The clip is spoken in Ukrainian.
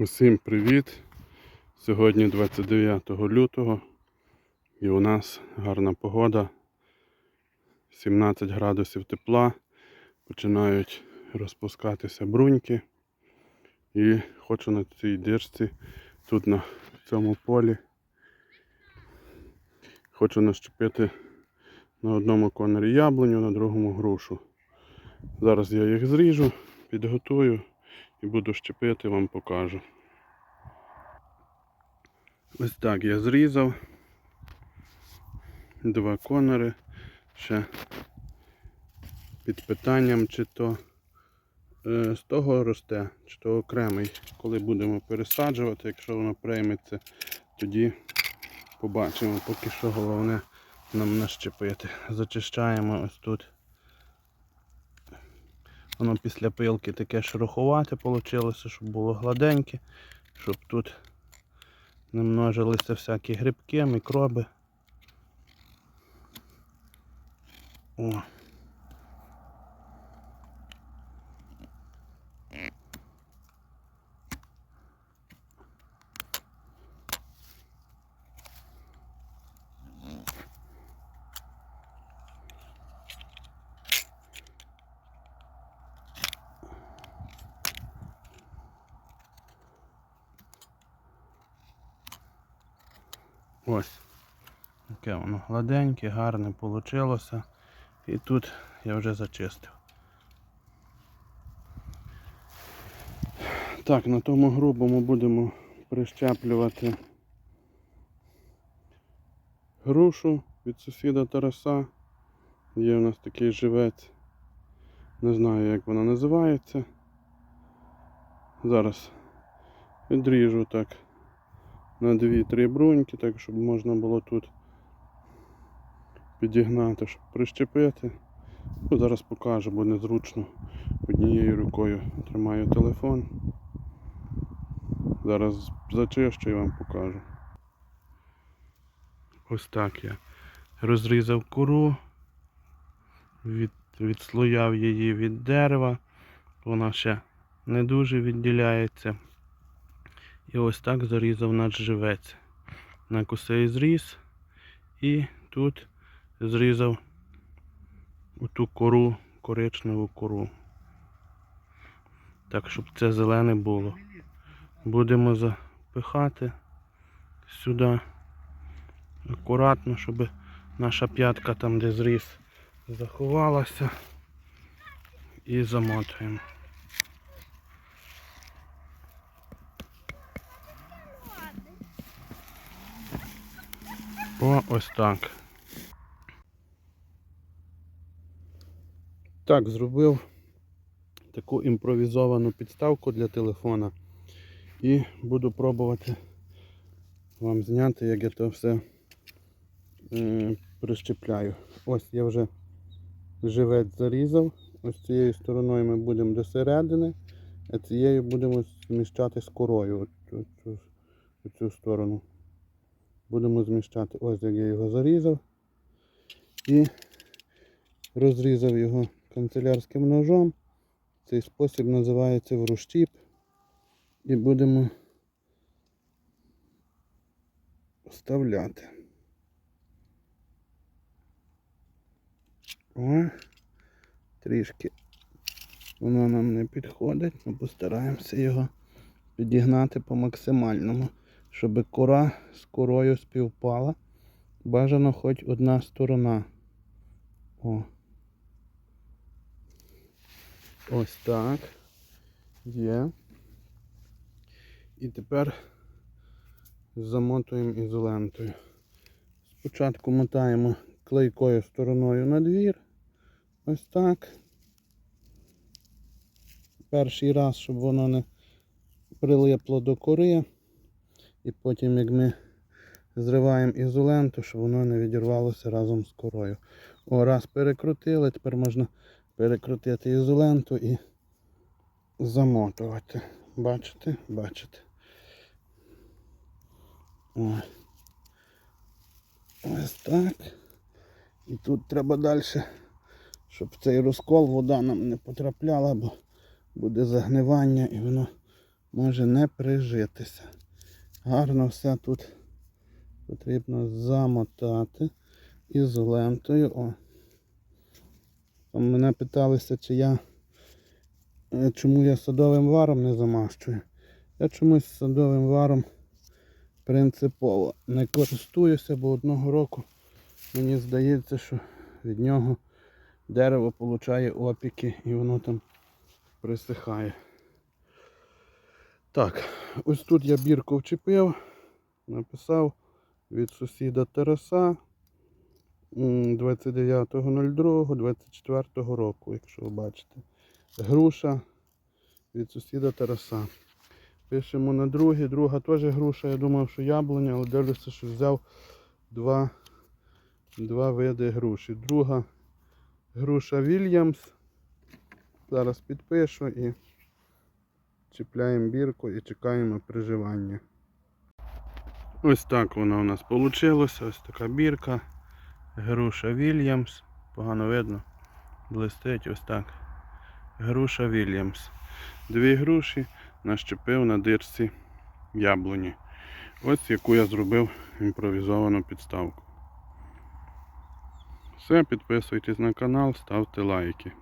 Усім привіт! Сьогодні 29 лютого і у нас гарна погода. 17 градусів тепла. Починають розпускатися бруньки. І хочу на цій дирці, тут на цьому полі, хочу нащепити на одному конері яблуню, на другому грушу. Зараз я їх зріжу, підготую і буду щепити, вам покажу. Ось так я зрізав. Два конери. Ще під питанням, чи то е, з того росте, чи то окремий. Коли будемо пересаджувати, якщо воно прийметься, тоді побачимо. Поки що головне нам нащепити. Зачищаємо ось тут. Воно після пилки таке шероховате вийшло, щоб було гладеньке, щоб тут не множилися всякі грибки, мікроби. О. Ось. Таке воно гладеньке, гарне вийшло. І тут я вже зачистив. Так, на тому грубому будемо прищеплювати грушу від сусіда Тараса. Є у нас такий живець. Не знаю як вона називається. Зараз відріжу так на 2-3 бруньки, так щоб можна було тут підігнати, щоб прищепити. Ну, зараз покажу, бо незручно. Однією рукою тримаю телефон. Зараз зачищу і вам покажу. Ось так я розрізав кору, від, відслояв її від дерева, вона ще не дуже відділяється. І ось так зарізав наш живець. На косий зріз і тут зрізав оту кору, коричневу кору. Так, щоб це зелене було. Будемо запихати сюди акуратно, щоб наша п'ятка там, де зріз, заховалася. І замотуємо. О, ось так. Так, зробив таку імпровізовану підставку для телефона. І буду пробувати вам зняти, як я то все е, прищепляю. Ось я вже живець зарізав. Ось цією стороною ми будемо до середини, а цією будемо зміщати з корою. Ось цю сторону будемо зміщати. Ось як я його зарізав і розрізав його канцелярським ножом. Цей спосіб називається врущіп. І будемо вставляти. О, трішки воно нам не підходить, ми постараємося його підігнати по максимальному щоб кора з корою співпала. Бажано хоч одна сторона. О. Ось так. Є. І тепер замотуємо ізолентою. Спочатку мотаємо клейкою стороною на двір. Ось так. Перший раз, щоб воно не прилипло до кори. І потім, як ми зриваємо ізоленту, щоб воно не відірвалося разом з корою. О, раз перекрутили, тепер можна перекрутити ізоленту і замотувати. Бачите? Бачите? О. Ось так. І тут треба далі, щоб цей розкол вода нам не потрапляла, бо буде загнивання і воно може не прижитися. Гарно все тут потрібно замотати ізолентою. О. Там мене питалися, чи я е, чому я садовим варом не замащую. Я чомусь садовим варом принципово не користуюся, бо одного року мені здається, що від нього дерево получає опіки і воно там присихає. Так, ось тут я бірку вчепив, написав від сусіда Тараса 29.02.24 року, якщо ви бачите. Груша від сусіда Тараса. Пишемо на другий, друга теж груша. Я думав, що яблуня, але дивлюся, що взяв два, два види груші. Друга груша Вільямс. Зараз підпишу і чіпляємо бірку і чекаємо приживання. Ось так вона у нас вийшла. Ось така бірка. Груша Вільямс. Погано видно. Блистить ось так. Груша Вільямс. Дві груші нащепив на дирці яблуні. Ось яку я зробив імпровізовану підставку. Все, підписуйтесь на канал, ставте лайки.